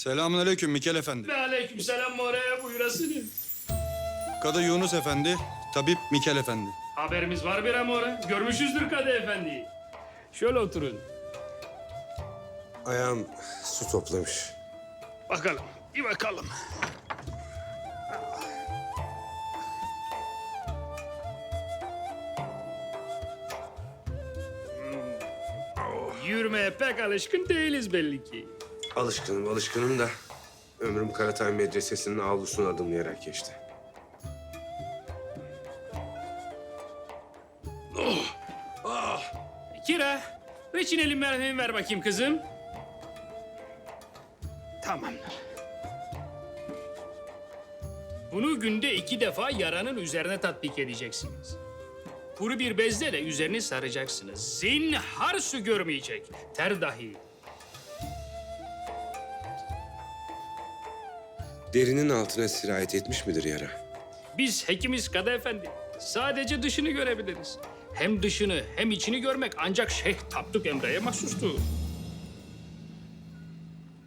Selamünaleyküm Mikel Efendi. Ve aleykümselam oraya buyurasını. Kadı Yunus Efendi, tabip Mikel Efendi. Haberimiz var bir amora. Görmüşüzdür Kadı Efendi'yi. Şöyle oturun. Ayağım su toplamış. Bakalım. Bir bakalım. Hmm. Yürümeye pek alışkın değiliz belli ki. Alışkınım alışkınım da ömrüm Karatay Medresesi'nin avlusunu adımlayarak geçti. Kira, reçineli merhemi ver bakayım kızım. Tamamdır. Bunu günde iki defa yaranın üzerine tatbik edeceksiniz. Kuru bir bezle de üzerini saracaksınız. Zinhar su görmeyecek. Ter dahi. Derinin altına sirayet etmiş midir yara? Biz hekimiz Kadı Efendi. Sadece dışını görebiliriz. Hem dışını hem içini görmek ancak Şeyh Tapduk Emre'ye mahsustur.